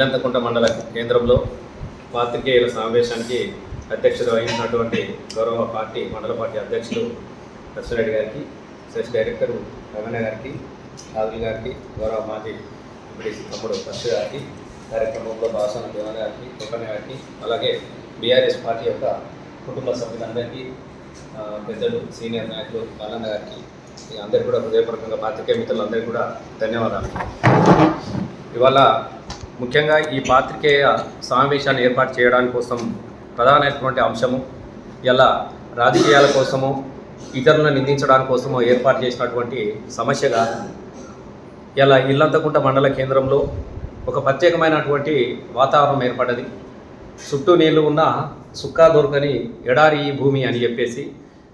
ఇల్లంతకుంట మండల కేంద్రంలో పాత్రికేయుల సమావేశానికి అధ్యక్షత వహించినటువంటి గౌరవ పార్టీ మండల పార్టీ అధ్యక్షులు నర్సిరెడ్డి గారికి సెస్ డైరెక్టర్ రమణ గారికి రాజుల్ గారికి గౌరవ మాజీ ఎంపీడీసీ తమ్ముడు ఫస్ట్ గారికి కార్యక్రమంలో భాషణ దేవన్ గారికి కొట్టణ గారికి అలాగే బీఆర్ఎస్ పార్టీ యొక్క కుటుంబ సభ్యులందరికీ పెద్దలు సీనియర్ నాయకులు బాలన్న గారికి అందరికీ కూడా హృదయపూర్వకంగా పాత్రికేయ మిత్రులందరికీ కూడా ధన్యవాదాలు. ఇవాళ ముఖ్యంగా ఈ పాత్రికేయ సమావేశాన్ని ఏర్పాటు చేయడానికి కోసం ప్రధానమైనటువంటి అంశము ఇలా రాజకీయాల కోసము ఇతరులను నిందించడానికి కోసము ఏర్పాటు చేసినటువంటి సమస్యగా ఇలా ఇల్లంతకుంట మండల కేంద్రంలో ఒక ప్రత్యేకమైనటువంటి వాతావరణం ఏర్పడ్డది. చుట్టూ నీళ్ళు ఉన్న సుక్కా దొరకని ఎడారి ఈ భూమి అని చెప్పేసి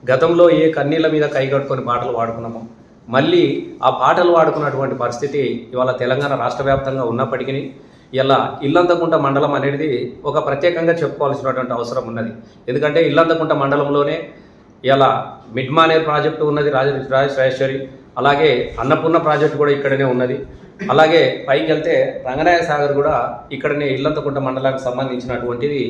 గతంలో ఏ కన్నీళ్ళ మీద కైగట్టుకొని పాటలు పాడుకున్నామో మళ్ళీ ఆ పాటలు పాడుకున్నటువంటి పరిస్థితి ఇవాళ తెలంగాణ రాష్ట్ర వ్యాప్తంగా ఉన్నప్పటికీ ఇలా ఇల్లంతకుంట మండలం అనేది ఒక ప్రత్యేకంగా చెప్పుకోవాల్సినటువంటి అవసరం ఉన్నది. ఎందుకంటే ఇల్లంతకుంట మండలంలోనే ఇలా మిడ్మానేర్ ప్రాజెక్టు ఉన్నది రాజ రాజేశ్వరి అలాగే అన్నపూర్ణ ప్రాజెక్టు కూడా ఇక్కడనే ఉన్నది. అలాగే పైకి వెళ్తే రంగనాయ సాగర్ కూడా ఇక్కడనే ఇల్లంతకుంట మండలానికి సంబంధించినటువంటిది.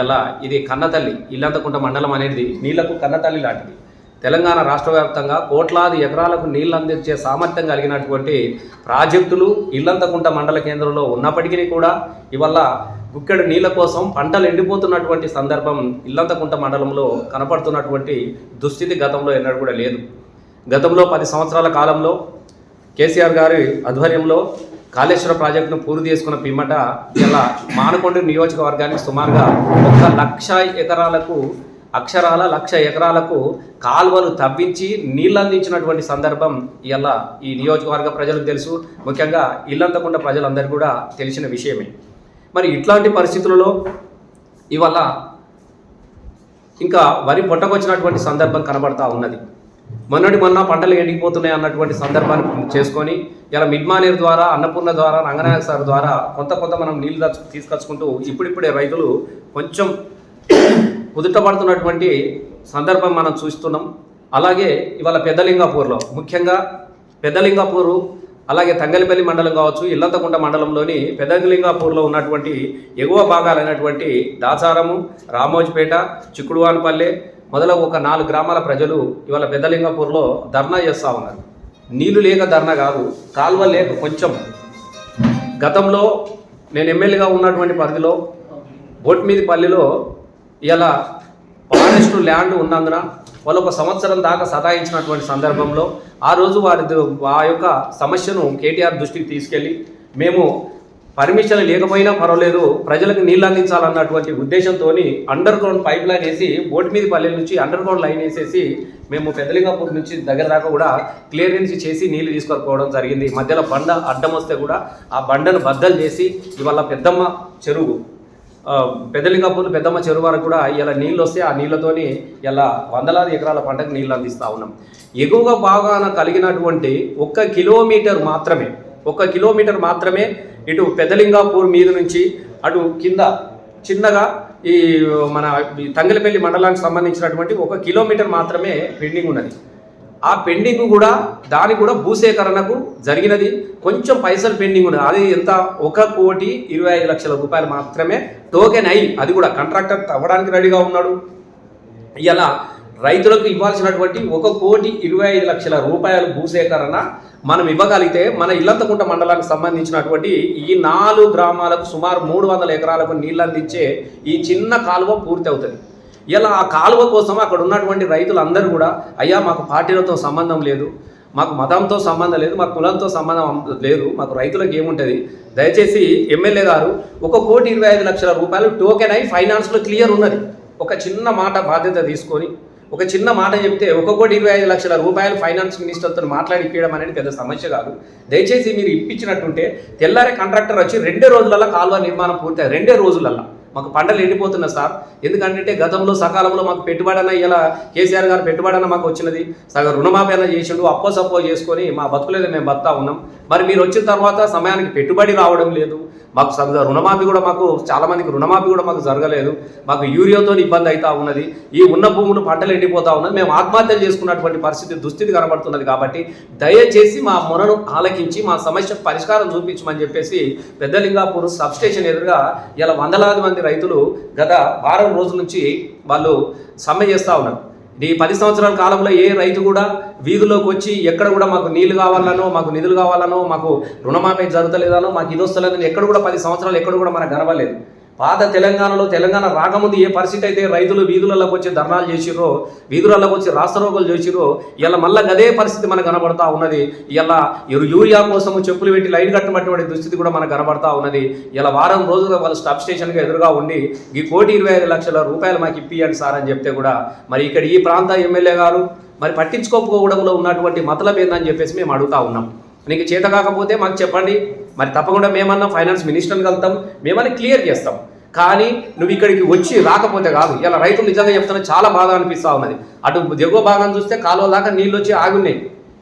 ఇలా ఇది కన్నతల్లి ఇల్లంతకుంట మండలం అనేది నీళ్ళకు కన్నతల్లి లాంటిది. తెలంగాణ రాష్ట్ర వ్యాప్తంగా కోట్లాది ఎకరాలకు నీళ్ళు అందించే సామర్థ్యం కలిగినటువంటి ప్రాజెక్టులు ఇల్లంతకుంట మండల కేంద్రంలో ఉన్నప్పటికీ కూడా ఇవల్ల గుక్కెడు నీళ్ళ కోసం పంటలు ఎండిపోతున్నటువంటి సందర్భం ఇల్లంతకుంట మండలంలో కనపడుతున్నటువంటి దుస్థితి గతంలో ఎన్నడూ కూడా లేదు. గతంలో పది సంవత్సరాల కాలంలో కేసీఆర్ గారి ఆధ్వర్యంలో కాళేశ్వర ప్రాజెక్టును పూర్తి చేసుకున్న పిమ్మట ఇలా మానకొండ నియోజకవర్గానికి సుమారుగా ఒక లక్ష ఎకరాలకు అక్షరాల లక్ష ఎకరాలకు కాలువలు తవ్వించి నీళ్ళు అందించినటువంటి సందర్భం ఇలా ఈ నియోజకవర్గ ప్రజలకు తెలుసు. ముఖ్యంగా ఇల్లంతకుండా ప్రజలందరికీ కూడా తెలిసిన విషయమే. మరి ఇట్లాంటి పరిస్థితులలో ఇవాళ ఇంకా వరి పొట్టకొచ్చినటువంటి సందర్భం కనబడతా ఉన్నది. మొన్నటి మొన్న పంటలు ఎండిపోతున్నాయి అన్నటువంటి సందర్భాన్ని చేసుకొని ఇలా మిడ్మానేర్ ద్వారా అన్నపూర్ణ ద్వారా రంగనాయక సార్ ద్వారా కొంత కొంత మనం నీళ్ళు తీసుకొచ్చుకుంటూ ఇప్పుడిప్పుడే రైతులు కొంచెం కుదుటపడుతున్నటువంటి సందర్భం మనం చూస్తున్నాం. అలాగే ఇవాళ పెద్దలింగాపూర్లో ముఖ్యంగా పెద్దలింగాపూరు అలాగే తంగలిపల్లి మండలం కావచ్చు ఇల్లంతకుంట మండలంలోని పెద్దలింగాపూర్లో ఉన్నటువంటి ఎగువ భాగాలైనటువంటి దాచారము రామోజ్పేట చిక్కుడువానిపల్లె మొదలగు ఒక నాలుగు గ్రామాల ప్రజలు ఇవాళ పెద్దలింగాపూర్లో ధర్నా చేస్తూ ఉన్నారు. నీళ్ళు లేక ధర్నా కాదు కాల్వ లేక కొంచెం. గతంలో నేను ఎమ్మెల్యేగా ఉన్నటువంటి పరిధిలో బోట్మీది పల్లిలో ఇలా ఫారెస్ట్ ల్యాండ్ ఉన్నందున వాళ్ళు ఒక సంవత్సరం దాకా సతాయించినటువంటి సందర్భంలో ఆ రోజు వారి ఆ యొక్క సమస్యను కేటీఆర్ దృష్టికి తీసుకెళ్ళి మేము పర్మిషన్ లేకపోయినా పర్వాలేదు ప్రజలకు నీళ్ళు అందించాలన్నటువంటి ఉద్దేశంతో అండర్ గ్రౌండ్ పైప్ లైన్ వేసి మీద పల్లెల నుంచి అండర్ గ్రౌండ్ లైన్ వేసేసి మేము పెద్దలింగాపూర్ నుంచి దగ్గర దాకా కూడా క్లియరెన్స్ చేసి నీళ్ళు తీసుకొని జరిగింది. మధ్యలో బండ అడ్డం వస్తే కూడా ఆ బండను బద్దలు చేసి ఇవాళ పెద్దమ్మ చెరువు పెద్దలింగాపూర్ పెద్దమ్మ చెరువు వరకు కూడా ఇలా నీళ్ళు వస్తే ఆ నీళ్ళతోని ఇలా వందలాది ఎకరాల పంటకు నీళ్ళు అందిస్తూ ఉన్నాం. ఎగువగా భాగాన కలిగినటువంటి ఒక్క కిలోమీటర్ మాత్రమే ఒక్క కిలోమీటర్ మాత్రమే ఇటు పెద్దలింగాపూర్ మీద నుంచి అటు కింద చిన్నగా ఈ మన ఈ తంగలపల్లి మండలానికి సంబంధించినటువంటి ఒక కిలోమీటర్ మాత్రమే పెండింగ్ ఉన్నది. ఆ పెండింగ్ కూడా దాని కూడా భూసేకరణకు జరిగినది. కొంచెం పైసలు పెండింగ్ ఉన్నది. అది ఎంత? ఒక కోటి ఇరవై ఐదు లక్షల రూపాయలు మాత్రమే టోకెన్ అయి అది కూడా కాంట్రాక్టర్ అవ్వడానికి రెడీగా ఉన్నాడు. ఇలా రైతులకు ఇవ్వాల్సినటువంటి ఒక కోటి ఇరవై ఐదు లక్షల రూపాయల భూసేకరణ మనం ఇవ్వగలిగితే మన ఇల్లంతకుంట మండలానికి సంబంధించినటువంటి ఈ నాలుగు గ్రామాలకు సుమారు మూడు వందల ఎకరాలకు నీళ్ళు అందించే ఈ చిన్న కాలువ పూర్తి అవుతుంది ఇలా ఆ కాలువ కోసం అక్కడ ఉన్నటువంటి రైతులందరూ కూడా అయ్యా మాకు పార్టీలతో సంబంధం లేదు. మాకు మతంతో సంబంధం లేదు మాకు కులంతో సంబంధం లేదు మాకు రైతులకు ఏముంటుంది? దయచేసి ఎమ్మెల్యే గారు ఒక కోటి ఇరవై ఐదు లక్షల రూపాయలు టోకెన్ అయి ఫైనాన్స్లో క్లియర్ ఉన్నది. ఒక చిన్న మాట బాధ్యత తీసుకొని ఒక చిన్న మాట చెప్తే ఒక కోటి ఇరవై ఐదు లక్షల రూపాయలు ఫైనాన్స్ మినిస్టర్తో మాట్లాడి ఇప్పించడం అనేది పెద్ద సమస్య కాదు. దయచేసి మీరు ఇప్పించినట్టుంటే తెల్లారే కాంట్రాక్టర్ వచ్చి రెండే రోజులలో కాలువ నిర్మాణం పూర్తయి రెండే రోజులల్లో. మాకు పంటలు ఎండిపోతున్నా సార్. ఎందుకంటే గతంలో సకాలంలో మాకు పెట్టుబడి అన్న ఇలా కేసీఆర్ గారు పెట్టుబడి అన్న మాకు వచ్చినది. సగం రుణమాఫీ అన్న చేసిండు అప్పో సప్పో చేసుకొని మా బతుకులేదు మేము బతా ఉన్నాం. మరి మీరు వచ్చిన తర్వాత సమయానికి పెట్టుబడి రావడం లేదు. మాకు సరిగ్గా రుణమాఫీ కూడా మాకు చాలామందికి రుణమాఫీ కూడా మాకు జరగలేదు. మాకు యూరియాతో ఇబ్బంది అవుతా ఉన్నది. ఈ ఉన్న భూములు పంటలు ఎండిపోతా ఉన్నది. మేము ఆత్మహత్యలు చేసుకున్నటువంటి పరిస్థితి దుస్థితి కనబడుతున్నది కాబట్టి దయచేసి మా మొరను ఆలకించి మా సమస్య పరిష్కారం చూపించమని చెప్పేసి పెద్దలింగాపూర్ సబ్ స్టేషన్ ఎదురుగా ఇలా వందలాది మంది రైతులు గత వారం రోజుల నుంచి వాళ్ళు సమ్మె చేస్తూ ఉన్నారు. ఈ పది సంవత్సరాల కాలంలో ఏ రైతు కూడా వీధిలోకి వచ్చి ఎక్కడ కూడా మాకు నీళ్ళు కావాలనో మాకు నిధులు కావాలనో మాకు రుణమాఫీ జరుగుతలేదనో మాకు ఇది వస్తలేదని ఎక్కడ కూడా పది సంవత్సరాలు ఎక్కడ కూడా మనకు కనవలేదు పాత తెలంగాణలో తెలంగాణ రాకముందు ఏ పరిస్థితి అయితే రైతులు వీధులలోకి వచ్చి ధర్నాలు చేసిరో వీధులలోకి వచ్చి రాష్ట్రోగులు చేసిరో ఇలా మళ్ళీ అదే పరిస్థితి మనకు కనబడతా ఉన్నది. ఇలా యూరియా కోసం చెప్పులు పెట్టి లైన్ కట్టినటువంటి దుస్థితి కూడా మనకు కనబడతా ఉన్నది. ఇలా వారం రోజులుగా వాళ్ళు స్టాప్ స్టేషన్గా ఎదురుగా ఉండి ఈ కోటి ఇరవై ఐదు లక్షల రూపాయలు మాకు ఇప్పియండి సార్ అని చెప్తే కూడా మరి ఇక్కడ ఈ ప్రాంత ఎమ్మెల్యే గారు మరి పట్టించుకోకపోవడంలో ఉన్నటువంటి మతలం ఏందని చెప్పేసి మేము అడుగుతా ఉన్నాం. నీకు చేత కాకపోతే మాకు చెప్పండి. మరి తప్పకుండా మేమన్నా ఫైనాన్స్ మినిస్టర్ని కలుతాం మేమన్నా క్లియర్ చేస్తాం. కానీ నువ్వు ఇక్కడికి వచ్చి రాకపోతే కాదు ఇలా రైతులు నిజంగా చెప్తున్నా చాలా బాధ అనిపిస్తూ ఉన్నది. అటు దిగువ భాగం చూస్తే కాలువ దాకా నీళ్ళు వచ్చి ఆగున్నాయి.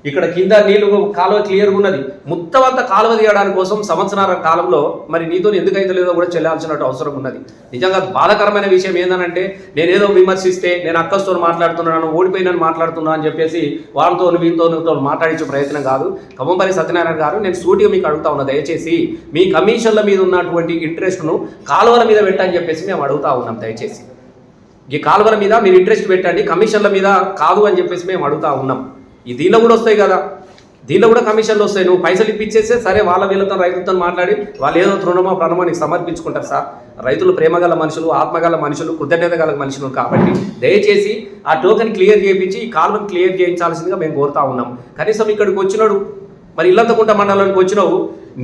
ఇక్కడ కింద నీళ్ళు కాలువ క్లియర్గా ఉన్నది. మొత్తం అంతా కాలువ తీయడానికి కోసం సంవత్సరాల కాలంలో మరి నీతో ఎందుకు అయితే లేదో కూడా చెల్లాల్సిన అవసరం ఉన్నది. నిజంగా బాధకరమైన విషయం ఏంటంటే నేనేదో విమర్శిస్తే నేను అక్కస్తో మాట్లాడుతున్నాను ఓడిపోయినని మాట్లాడుతున్నా అని చెప్పేసి వాళ్ళతో వీళ్ళతో మాట్లాడించే ప్రయత్నం కాదు. కమ్మంపల్లి సత్యనారాయణ గారు నేను సూటిగా మీకు అడుగుతా ఉన్నా దయచేసి మీ కమిషన్ల మీద ఉన్నటువంటి ఇంట్రెస్ట్ను కాలువల మీద పెట్టని చెప్పేసి మేము అడుగుతా ఉన్నాం దయచేసి. ఈ కాలువల మీద మీరు ఇంట్రెస్ట్ పెట్టండి కమిషన్ల మీద కాదు అని చెప్పేసి మేము అడుగుతా ఉన్నాం. ఈ దీనిలో కూడా వస్తాయి కదా. దీనిలో కూడా కమిషన్లు వస్తాయి. నువ్వు పైసలు ఇప్పించేస్తే సరే వాళ్ళ వీళ్ళతో రైతులతో మాట్లాడి వాళ్ళు ఏదో తృణమో ప్రణమో నీకు సమర్పించుకుంటారు సార్. రైతులు ప్రేమగల మనుషులు ఆత్మగల మనుషులు కృతజ్ఞత గల మనుషులు కాబట్టి దయచేసి ఆ టోకెన్ క్లియర్ చేయించి ఈ కాలువను క్లియర్ చేయించాల్సిందిగా మేము కోరుతా ఉన్నాం. కనీసం ఇక్కడికి వచ్చినాడు మరి ఇల్లంతకుంట మండలానికి వచ్చినావు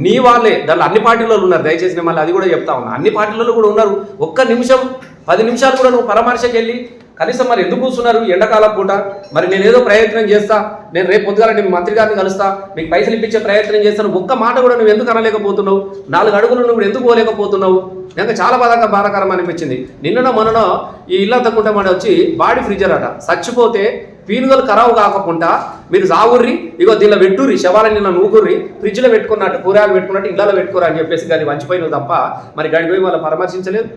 నీ వాళ్ళే దాంట్లో అన్ని పార్టీలలో ఉన్నారు. దయచేసి మిమ్మల్ని మళ్ళీ అది కూడా చెప్తా ఉన్నా. అన్ని పార్టీలలో కూడా ఉన్నారు. ఒక్క నిమిషం పది నిమిషాలు కూడా నువ్వు పరామర్శకి వెళ్ళి కనీసం మరి ఎందుకు కూర్చున్నారు ఎండాకాలం పూట? మరి నేను ఏదో ప్రయత్నం చేస్తా నేను రేపు పొద్దుగాల నేను మంత్రి గారిని కలుస్తా మీకు పైసలు ఇప్పించే ప్రయత్నం చేస్తాను ఒక్క మాట కూడా నువ్వు ఎందుకు అనలేకపోతున్నావు? నాలుగు అడుగులు నువ్వు ఎందుకు పోలేకపోతున్నావు నాకు చాలా బాధగా బాధాకరం అనిపించింది. నిన్ననో మొన్ననో ఈ ఇల్లంతకుంట మన వచ్చి బాడీ ఫ్రిడ్జర్ అట. చచ్చిపోతే పీనుగలు ఖరాబు కాకుండా మీరు సాగుర్రి ఇగో దీనిలో పెట్టుర్రి శవాలని నిన్న నూకుర్రి ఫ్రిడ్జ్లో పెట్టుకున్నట్టు కూరగాయలు పెట్టుకున్నట్టు ఇళ్ళలో పెట్టుకోరు అని చెప్పేసి కానీ వంచిపోయినవు తప్ప మరి గడిపోయి పోయి వాళ్ళు పరామర్శించలేదు?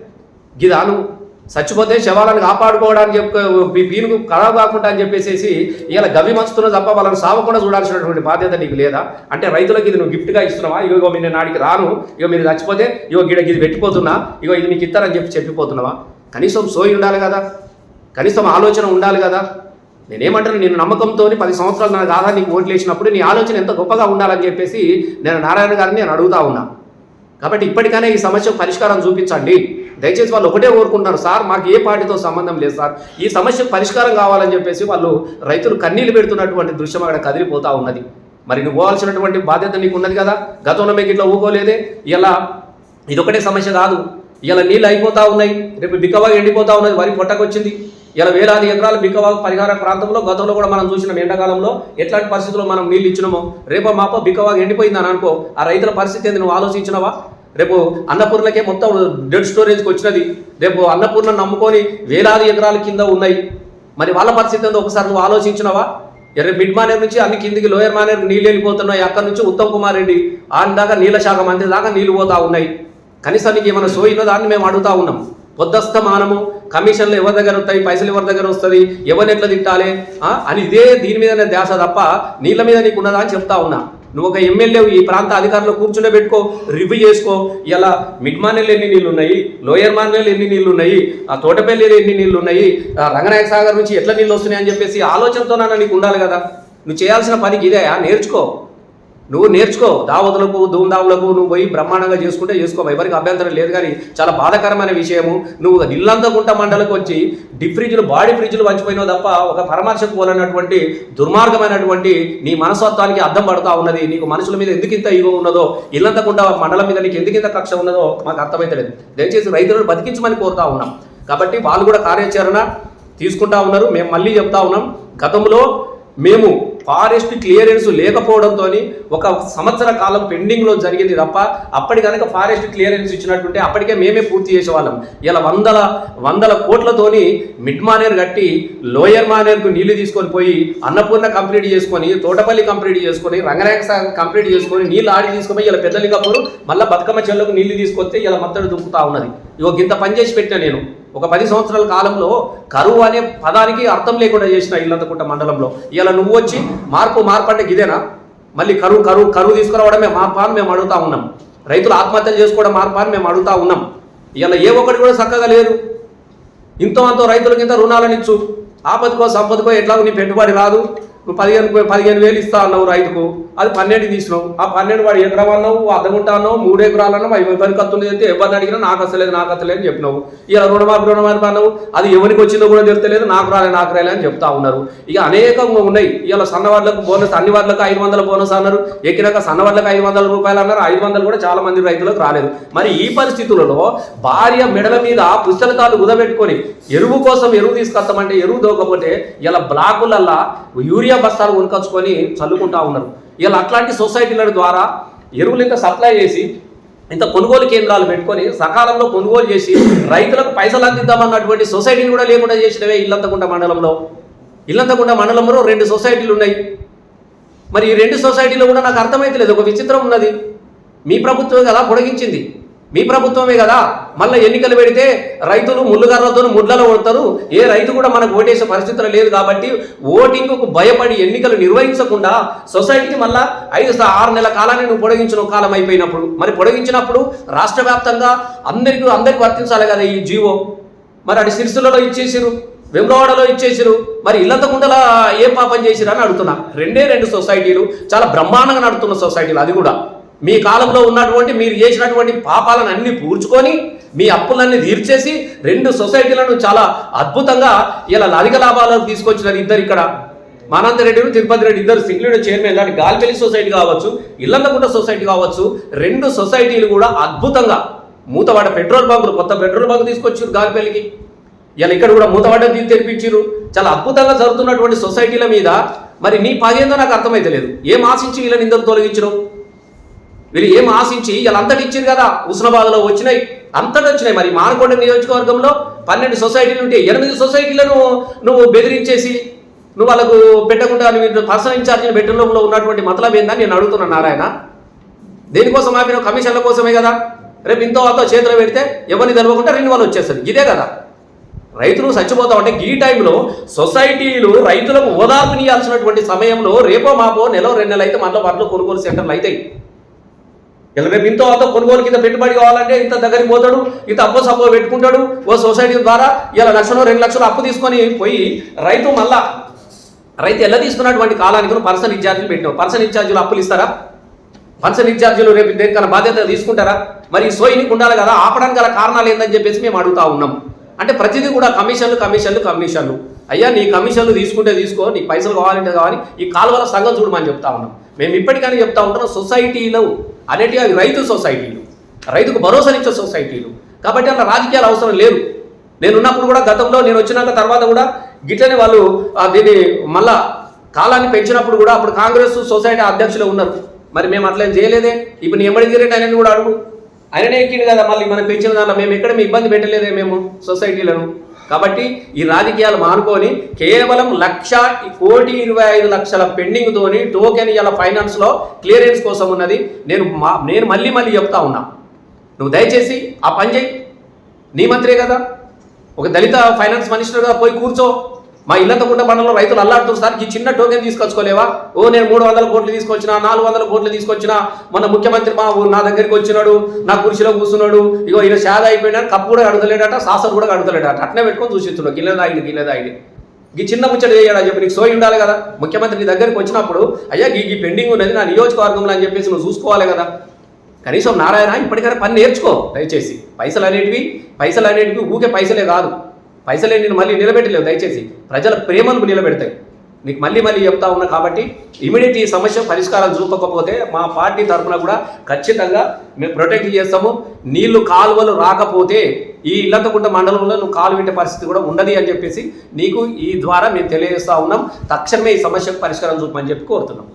గిదాను చచ్చిపోతే శవాలను కాపాడుకోవడానికి చెప్పి పీనుకు ఖరాబ్ కాకుండా అని చెప్పేసి ఇలా గవి మంచుతున్న తప్ప వాళ్ళని సావకుండా చూడాల్సినటువంటి బాధ్యత నీకు లేదా? అంటే రైతులకు ఇది నువ్వు గిఫ్ట్గా ఇస్తున్నావా? ఇగో మీరు నాడికి రాను ఇగో మీరు చచ్చిపోతే ఇగో గిడ ఇది పెట్టిపోతున్నా ఇగో ఇది మీకు ఇస్తారని చెప్పి చెప్పిపోతున్నావా? కనీసం సోయి ఉండాలి కదా? కనీసం ఆలోచన ఉండాలి కదా? నేనేమంటాను నేను నమ్మకంతో పది సంవత్సరాలు నాకు ఆధార్ నీకు ఓట్లు వేసినప్పుడు నీ ఆలోచన ఎంత గొప్పగా ఉండాలని చెప్పేసి నేను నారాయణ గారిని నేను అడుగుతా ఉన్నా. కాబట్టి ఇప్పటికైనా ఈ సమస్యకు పరిష్కారం చూపించండి. దయచేసి వాళ్ళు ఒకటే కోరుకుంటున్నారు సార్ మాకు ఏ పార్టీతో సంబంధం లేదు సార్. ఈ సమస్యకు పరిష్కారం కావాలని చెప్పేసి వాళ్ళు రైతులు కన్నీళ్ళు పెడుతున్నటువంటి దృశ్యం అక్కడ కదిలిపోతూ ఉన్నది. మరి నువ్వు పోవాల్సినటువంటి బాధ్యత నీకు ఉన్నది కదా? గతంలో మీకు ఇట్లా ఊకోలేదే. ఇలా ఇదొకటే సమస్య కాదు. ఇలా నీళ్ళు అయిపోతూ ఉన్నాయి. రేపు బిక్కవాగు ఎండిపోతా ఉన్నది. వరి పొట్టకొచ్చింది. ఇలా వేలాది ఎకరాల బిక్కవాగు పరిహార ప్రాంతంలో గతంలో కూడా మనం చూసిన ఎండాకాలంలో ఎట్లాంటి పరిస్థితుల్లో మనం నీళ్ళు ఇచ్చినామో. రేపో మాపో బిక్కవాగు ఎండిపోయిందని అనుకో. ఆ రైతుల పరిస్థితి ఏంది? నువ్వు ఆలోచించినవా? రేపు అన్నపూర్ణకే మొత్తం డెడ్ స్టోరేజ్కి వచ్చినది. రేపు అన్నపూర్ణ నమ్ముకొని వేలాది ఎకరాల కింద ఉన్నాయి. మరి వాళ్ళ పరిస్థితి ఏందో ఒకసారి నువ్వు ఆలోచించినవా? ఎర్ర మిడ్ మానేర్ నుంచి అన్ని కిందికి లోయర్ మానేర్ నీళ్ళు వెళ్ళిపోతున్నాయి. అక్కడ నుంచి ఉత్తమ్ కుమార్ రెడ్డి ఆయన దాకా నీళ్ళ శాఖ మంత్రి దాకా నీళ్ళు పోతా ఉన్నాయి. కనీసం నీకు ఏమైనా సోయిన దాన్ని మేము అడుగుతా ఉన్నాం. పొద్దస్తమానము కమిషన్లు ఎవరి దగ్గర వస్తాయి పైసలు ఎవరి దగ్గర వస్తుంది ఎవరిని ఎట్లా తిట్టాలి అని ఇదే దీని మీదనే ధ్యాస తప్ప నీళ్ళ మీద నీకు ఉన్నదా అని చెప్తా ఉన్నా. నువ్వు ఒక ఎమ్మెల్యే ఈ ప్రాంత అధికారులు కూర్చునే పెట్టుకో రివ్యూ చేసుకో. ఇలా మిడ్ మానేలు ఎన్ని నీళ్ళు ఉన్నాయి లోయర్ మానేలు ఎన్ని నీళ్ళు ఉన్నాయి ఆ తోటపల్లిలో ఎన్ని నీళ్ళు ఉన్నాయి రంగనాయక సాగర్ నుంచి ఎట్లా నీళ్ళు వస్తున్నాయి అని చెప్పేసి ఆలోచనతోనన్నా నీకు ఉండాలి కదా. నువ్వు చేయాల్సిన పనికి ఇదే నేర్చుకో. నువ్వు నేర్చుకో దావతులకు ధూమ్ధాములకు నువ్వు పోయి బ్రహ్మాండంగా చేసుకుంటే చేసుకో. ఎవరికి అభ్యంతరం లేదు కానీ చాలా బాధాకరమైన విషయము. నువ్వు ఇల్లంతకుంట మండలకు వచ్చి డిప్ ఫ్రిడ్జ్లు బాడీ ఫ్రిడ్జ్లు వంచిపోయినావు తప్ప ఒక పరమర్శకు పోలన్నటువంటి దుర్మార్గమైనటువంటి నీ మనస్తత్వానికి అర్థం పడుతూ ఉన్నది. నీకు మనుషుల మీద ఎందుకు ఇంత ఈగో ఉన్నదో ఇల్లంతకుంట మండలం మీద నీకు ఎందుకు ఇంత కక్ష ఉన్నదో మాకు అర్థమైతలేదు దయచేసి రైతులను బతికించమని కోరుతా ఉన్నాం. కాబట్టి వాళ్ళు కూడా కార్యాచరణ తీసుకుంటా ఉన్నారు. మేము మళ్ళీ చెప్తా ఉన్నాం. గతంలో మేము ఫారెస్ట్ క్లియరెన్స్ లేకపోవడంతో ఒక సంవత్సర కాలం పెండింగ్లో జరిగింది తప్ప అప్పటి కనుక ఫారెస్ట్ క్లియరెన్స్ ఇచ్చినట్టుంటే అప్పటికే మేమే పూర్తి చేసేవాళ్ళం. ఇలా వందల వందల కోట్లతోని మిడ్ మానేర్ కట్టి లోయర్ మానేర్కు నీళ్ళు తీసుకొని పోయి అన్నపూర్ణ కంప్లీట్ చేసుకొని తోటపల్లి కంప్లీట్ చేసుకొని రంగనాయక కంప్లీట్ చేసుకొని నీళ్ళు ఆడి తీసుకొని ఇలా పెద్దలింగపూర్ మళ్ళీ బతుకమ్మ చెల్లకు నీళ్ళు తీసుకొస్తే ఇలా మత్తడి దుంకుతా ఉన్నది. ఇగో గింత పని చేసి పెట్టిన నేను. ఒక పది సంవత్సరాల కాలంలో కరువు అనే పదానికి అర్థం లేకుండా చేసిన ఇల్లంతకుంట మండలంలో. ఇలా నువ్వు వచ్చి మార్పు మార్పు అంటే ఇదేనా మళ్ళీ కరువు కరువు కరువు తీసుకురావడమే మార్పా అని మేము అడుగుతా ఉన్నాం. రైతులు ఆత్మహత్యలు చేసుకోవడం మార్పా అని మేము అడుగుతా ఉన్నాం. ఇలా ఏ ఒక్కటి కూడా చక్కగా లేదు. ఇంతో అంతో రైతులకి ఇంత రుణాలను ఇచ్చు ఆపదకో సంపదకో ఎట్లాగో నీ పెట్టుబడి రాదు. నువ్వు పదిహేను పదిహేను వేలు ఇస్తా అన్నావు రైతుకు అది పన్నెండు తీసినావు. ఆ పన్నెండు వాడు ఎకరం అన్నావు అర్ధగుంట అన్నావు మూడు ఎకరాలు అన్నావు ఎవరికి వస్తుంది అయితే ఎవరిని అడిగినా నాకు అసలేదు నాకు అసలేదు అని చెప్పినావు. ఇక రుణమాఫీ రుణమాఫీ అన్నావు అది ఎవరికి వచ్చిందో కూడా తెలియలేదు నాకు రాలే నాకు రాలే అని చెప్తా ఉన్నారు. ఇక అనేకంగా ఉన్నాయి. ఇలా సన్నవాళ్ళకు బోనస్ అన్ని వాళ్ళకు ఐదు వందల బోనస్ అన్నారు. ఎక్కినాక సన్నవాళ్ళకు ఐదు వందల రూపాయలు అన్నారు ఐదు వందలు కూడా చాలా మంది రైతులకు రాలేదు. మరి ఈ పరిస్థితులలో భార్య మెడల మీద పుస్తకాలు ఉదబెట్టుకొని ఎరువు కోసం ఎరువు తీసుకొస్తామంటే ఎరువు దోకపోతే ఇలా బ్లాకులల్లా యూరియా బస్తాలు కొనుకొచ్చుకొని చల్లుకుంటా ఉన్నారు. ఇలా అట్లాంటి సొసైటీల ద్వారా ఎరువులు ఇంకా సప్లై చేసి ఇంత కొనుగోలు కేంద్రాలు పెట్టుకొని సకాలంలో కొనుగోలు చేసి రైతులకు పైసలు అందిద్దామన్నటువంటి సొసైటీని కూడా లేకుండా చేసినవే ఇల్లంతకుంట మండలంలో. ఇల్లంతకుంట మండలంలో రెండు సొసైటీలు ఉన్నాయి. మరి ఈ రెండు సొసైటీలో కూడా నాకు అర్థమైతలేదు ఒక విచిత్రం ఉన్నది. మీ ప్రభుత్వం కదా పొడిగించింది. మీ ప్రభుత్వమే కదా. మళ్ళీ ఎన్నికలు పెడితే రైతులు ముళ్ళుగర్రతో ముడ్లలో కొడతారు ఏ రైతు కూడా మనకు ఓటేసే పరిస్థితులు లేదు కాబట్టి ఓటింగ్కు భయపడి ఎన్నికలు నిర్వహించకుండా సొసైటీకి మళ్ళా ఐదు ఆరు నెలల కాలాన్ని నువ్వు పొడిగించిన కాలం అయిపోయినప్పుడు మరి పొడిగించినప్పుడు రాష్ట్ర వ్యాప్తంగా అందరికీ అందరికి వర్తించాలి కదా ఈ జీవో. మరి అటు సిరిసిల్లలో ఇచ్చేసిరు వెంగవాడలో ఇచ్చేసిరు మరి ఇల్లంతకుండల ఏం పాపం చేసిరు అని అడుగుతున్నా. రెండే రెండు సొసైటీలు చాలా బ్రహ్మాండంగా నడుతున్న సొసైటీలు అది కూడా. మీ కాలంలో ఉన్నటువంటి మీరు చేసినటువంటి పాపాలను అన్ని పూడ్చుకొని మీ అప్పులన్నీ తీర్చేసి రెండు సొసైటీలను చాలా అద్భుతంగా ఇలా అధిక లాభాలకు తీసుకొచ్చినారు ఇద్దరు ఇక్కడ. మానంద రెడ్డి తిరుపతి రెడ్డి ఇద్దరు సింగిల్ చైర్మన్ లాంటి గాల్పెల్లి సొసైటీ కావచ్చు ఇల్లందకుంట సొసైటీ కావచ్చు రెండు సొసైటీలు కూడా అద్భుతంగా మూతవాడ పెట్రోల్ బంకులు కొత్త పెట్రోల్ బంక్ తీసుకొచ్చారు గాలిపల్లికి. ఇలా ఇక్కడ కూడా మూతవాడ తీసి తెరిపించారు చాలా అద్భుతంగా జరుగుతున్నటువంటి సొసైటీల మీద మరి నీ పదేందో నాకు అర్థమైతలేదు. ఏం ఆశించి వీళ్ళని ఇందరు తొలగించడం వీళ్ళు ఏం ఆశించి వీళ్ళంతటి ఇచ్చారు కదా? ఉస్నాబాద్లో వచ్చినాయి. అంతటి వచ్చినాయి. మరి మానకొండ నియోజకవర్గంలో పన్నెండు సొసైటీలు ఉంటే ఎనిమిది సొసైటీలను నువ్వు బెదిరించేసి నువ్వు వాళ్ళకు పెట్టకుండా నువ్వు పర్సనల్ ఇన్ఛార్జిని పెట్టడంలో ఉన్నటువంటి మతలబ్ ఏందని నేను అడుగుతున్నాను నారాయణ. దేనికోసం ఆపిన కమిషన్ల కోసమే కదా? రేపు ఇంతో వాళ్ళతో చేతిలో పెడితే ఎవరిని తెలవకుండా రెన్యువల్ వచ్చేస్తుంది. ఇదే కదా. రైతులు చచ్చిపోతాం అంటే ఈ టైంలో సొసైటీలు రైతులకు ఓదార్పునియాల్సినటువంటి సమయంలో రేపో మాపో నెల రెండు నెలలు అయితే మనలో వాటిలో కొనుగోలు సెంటర్లు అవుతాయి. ఇలా రేపు ఇంత అంత కొనుగోలు కింద పెట్టుబడి కావాలంటే ఇంత దగ్గరికి పోతాడు ఇంత అప్పు సప్పు పెట్టుకుంటాడు ఓ సొసైటీ ద్వారా ఇలా లక్షలు రెండు లక్షలు అప్పు తీసుకొని పోయి రైతు మళ్ళా రైతు ఎలా తీసుకున్నటువంటి కాలానికి పర్సన్ ఇన్ఛార్జీలు పెట్టావు పర్సన్ ఇన్ఛార్జీలు అప్పులు ఇస్తారా? పర్సన్ ఇన్ఛార్జీలు రేపు దేనికన్నా బాధ్యత తీసుకుంటారా? మరి సోయినికి ఉండాలి కదా ఆపడానికి గల కారణాలు ఏందని చెప్పేసి మేము అడుగుతా ఉన్నాం. అంటే ప్రతిదీ కూడా కమిషన్లు కమిషన్లు కమిషన్లు. అయ్యా నీ కమిషన్లు తీసుకుంటే తీసుకో నీకు పైసలు కావాలంటే కావాలి ఈ కాలువల సంఘం చూడమని చెప్తా ఉన్నాం. మేము ఇప్పటికైనా చెప్తా ఉంటున్నాం సొసైటీలో అనేటివి అవి రైతు సొసైటీలు రైతుకు భరోసానిచ్చే సొసైటీలు. కాబట్టి అన్న రాజకీయాలు అవసరం లేవు నేను ఉన్నప్పుడు కూడా గతంలో నేను వచ్చినాక తర్వాత కూడా గిట్లనే వాళ్ళు దీన్ని మళ్ళా కాలాన్ని పెంచినప్పుడు కూడా అప్పుడు కాంగ్రెస్ సొసైటీ అధ్యక్షులు ఉన్నారు. మరి మేము అట్లేం చేయలేదే? ఇప్పుడు నేను ఎమ్మడి తిరిగి ఆయన కూడా అడుగు. ఆయననే ఎక్కింది కదా మళ్ళీ మనం పెంచిన దానిలో మేము ఎక్కడ మీ ఇబ్బంది పెట్టలేదే మేము సొసైటీలను? కాబట్టి ఈ రాజకీయాలు మానుకొని కేవలం లక్ష కోటి ఇరవై ఐదు లక్షల పెండింగ్తోని టోకెన్ ఇలా ఫైనాన్స్లో క్లియరెన్స్ కోసం ఉన్నది. నేను మా నేను మళ్ళీ మళ్ళీ చెప్తా ఉన్నా. నువ్వు దయచేసి ఆ పని చేయి నీ మంత్రే కదా. ఒక దళిత ఫైనాన్స్ మినిస్టర్గా పోయి కూర్చో. మా ఇల్లంతకుంట మండలంలో రైతులు అల్లాడుతున్నారు సార్ ఈ చిన్న టోకెన్ తీసుకొచ్చుకోలేవా? ఓ నేను మూడు వందల కోట్లు తీసుకొచ్చిన నాలుగు వందల కోట్లు తీసుకొచ్చిన మన ముఖ్యమంత్రి మా నా దగ్గరికి వచ్చినాడు నా కుర్చీలో కూర్చున్నాడు ఇగో ఈయన షాద అయిపోయినా కప్పు కూడా అడుగుతలేడట సాసర్ కూడా అడుగుతలేడట అట్నే పెట్టుకొని చూసిస్తున్నాడు. గిన్నె దాయిడి గిన్నె దాయిడి ఈ చిన్న ముచ్చట చేయడా చెప్పి నీకు సోయి ఉండాలి కదా. ముఖ్యమంత్రి నీ దగ్గరికి వచ్చినప్పుడు అయ్యా ఈ ఈ పెండింగ్ ఉన్నది నా నియోజకవర్గంలో అని చెప్పేసి నువ్వు చూసుకోవాలి కదా. కనీసం నారాయణ ఇప్పటికైనా పని నేర్చుకో దయచేసి. పైసలు అనేటివి పైసలు అనేటివి ఊకే పైసలే కాదు. పైసలే నేను మళ్ళీ నిలబెట్టలేవు దయచేసి. ప్రజల ప్రేమను నిలబెడతాయి. నీకు మళ్ళీ మళ్ళీ చెప్తా ఉన్నా కాబట్టి ఇమీడియట్ ఈ సమస్య పరిష్కారం చూపకపోతే మా పార్టీ తరఫున కూడా ఖచ్చితంగా మేము ప్రొటెక్ట్ చేస్తాము. నీళ్ళు కాలువలు రాకపోతే ఈ ఇల్లంతకుంట మండలంలో నువ్వు కాలు వింటే పరిస్థితి కూడా ఉండదు అని చెప్పేసి నీకు ఈ ద్వారా మేము తెలియజేస్తా ఉన్నాం. తక్షణమే ఈ సమస్యకు పరిష్కారం చూపమని చెప్పి కోరుతున్నాం.